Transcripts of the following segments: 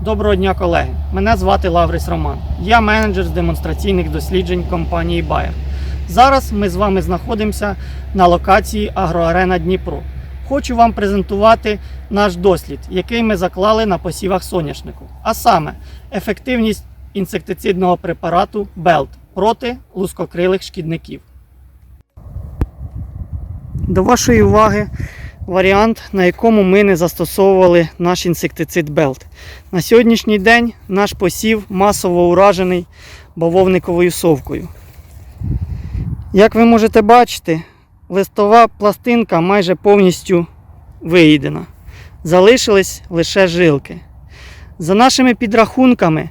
Доброго дня, колеги. Мене звати Лаврис Роман. Я менеджер з демонстраційних досліджень компанії Bayer. Зараз ми з вами знаходимося на локації Агроарена Дніпро. Хочу вам презентувати наш дослід, який ми заклали на посівах соняшнику, а саме ефективність інсектицидного препарату Белт проти лускокрилих шкідників. До вашої уваги варіант, на якому ми не застосовували наш інсектицид Белт. На сьогоднішній день наш посів масово уражений бавовниковою совкою. Як ви можете бачити, листова пластинка майже повністю виїдена. Залишились лише жилки. За нашими підрахунками,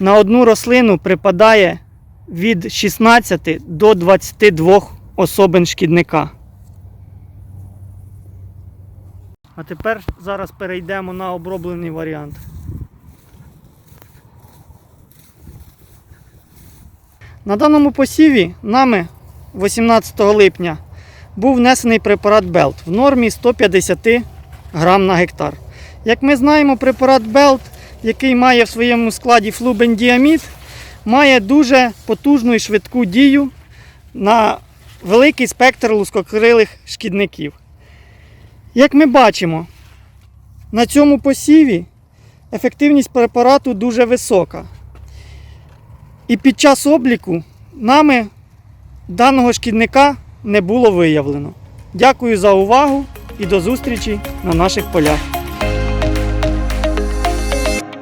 на одну рослину припадає від 16 до 22 особин шкідника. А тепер зараз перейдемо на оброблений варіант. На даному посіві нами 18 липня був внесений препарат Белт в нормі 150 грам на гектар. Як ми знаємо, препарат Белт, який має в своєму складі флубендіамід, має дуже потужну і швидку дію на великий спектр лускокрилих шкідників. Як ми бачимо, на цьому посіві ефективність препарату дуже висока. І під час обліку нами даного шкідника не було виявлено. Дякую за увагу і до зустрічі на наших полях.